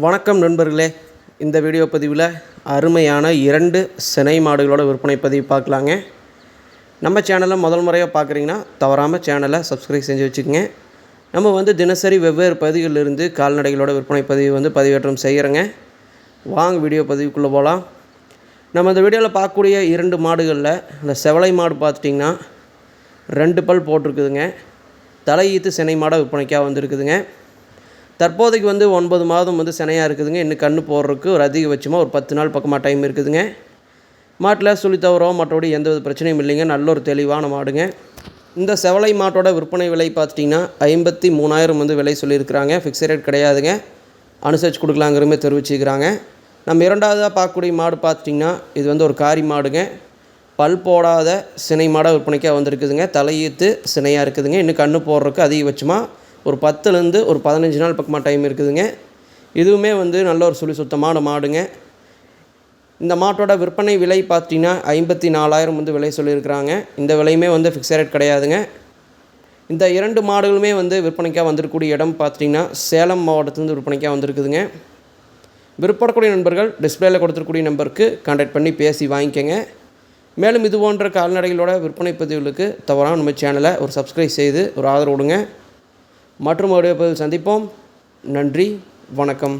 வணக்கம் நண்பர்களே. இந்த வீடியோ பதிவில் அருமையான இரண்டு சினை மாடுகளோட விற்பனை பதிவு பார்க்கலாங்க. நம்ம சேனலை முதல் முறையாக பார்க்குறீங்கன்னா தவறாமல் சேனலை சப்ஸ்கிரைப் செஞ்சு வச்சுக்கோங்க. நம்ம வந்து தினசரி வெவ்வேறு பதிவுகளிலிருந்து கால்நடைகளோட விற்பனை பதிவு வந்து பதிவேற்றம் செய்கிறேங்க வாங்க வீடியோ பதிவுக்குள்ளே போகலாம் நம்ம இந்த வீடியோவில் பார்க்கக்கூடிய இரண்டு மாடுகளில் இந்த செவலை மாடு பார்த்துட்டிங்கன்னா ரெண்டு பல் போட்டிருக்குதுங்க. தலையீத்து சினை மாடாக விற்பனைக்காக வந்திருக்குதுங்க. தற்போதைக்கு வந்து ஒன்பது மாதம் வந்து சினையாக இருக்குதுங்க. இன்னும் கன்று போடுறதுக்கு ஒரு அதிகபட்சமாக ஒரு பத்து நாள் பக்கமாக டைம் இருக்குதுங்க. மாட்டில் சுழி தவறோ மற்றபடி எந்த வித பிரச்சனையும் இல்லைங்க. நல்ல ஒரு தெளிவான மாடுங்க. இந்த செவலை மாட்டோட விற்பனை விலை பார்த்துட்டிங்கன்னா ஐம்பத்தி மூணாயிரம் வந்து விலை சொல்லியிருக்கிறாங்க. ஃபிக்ஸட் ரேட் கிடையாதுங்க. அனுசரித்து கொடுக்கலாங்கிறமே தெரிவிச்சுக்கிறாங்க. நம்ம இரண்டாவதாக பார்க்கக்கூடிய மாடு பார்த்துட்டிங்கன்னா இது வந்து ஒரு காரி மாடுங்க. பல் போடாத சினை மாடாக விற்பனைக்காக வந்திருக்குதுங்க. தலையீத்து சினையாக இருக்குதுங்க. இன்னும் கன்று போடுறதுக்கு அதிகபட்சமாக ஒரு பத்துலேருந்து ஒரு பதினஞ்சு நாள் பக்கமாக டைம் இருக்குதுங்க. இதுவுமே வந்து நல்ல ஒரு சுழி சுத்தமான மாடுங்க இந்த மாட்டோட விற்பனை விலை பார்த்தீங்கன்னா ஐம்பத்தி நாலாயிரம் வந்து விலை சொல்லியிருக்கிறாங்க. இந்த விலையுமே வந்து ஃபிக்ஸட் ரேட் கிடையாதுங்க. இந்த இரண்டு மாடுகளுமே வந்து விற்பனைக்காக வந்திருக்கக்கூடிய இடம் பார்த்தீங்கன்னா சேலம் மாவட்டத்துலேருந்து விற்பனைக்காக வந்திருக்குதுங்க. விருப்பப்படக்கூடிய நண்பர்கள் டிஸ்பிளேயில் கொடுத்துருக்கூடிய நம்பருக்கு கான்டாக்ட் பண்ணி பேசி வாங்கிக்கோங்க. மேலும் இது போன்ற கால்நடைகளோட விற்பனை பதிவுகளுக்கு தவறாக நம்ம சேனலை ஒரு சப்ஸ்கிரைப் செய்து ஒரு ஆதரவு கொடுங்க. மற்றும் ஒரு பதிவில் சந்திப்போம். நன்றி வணக்கம்.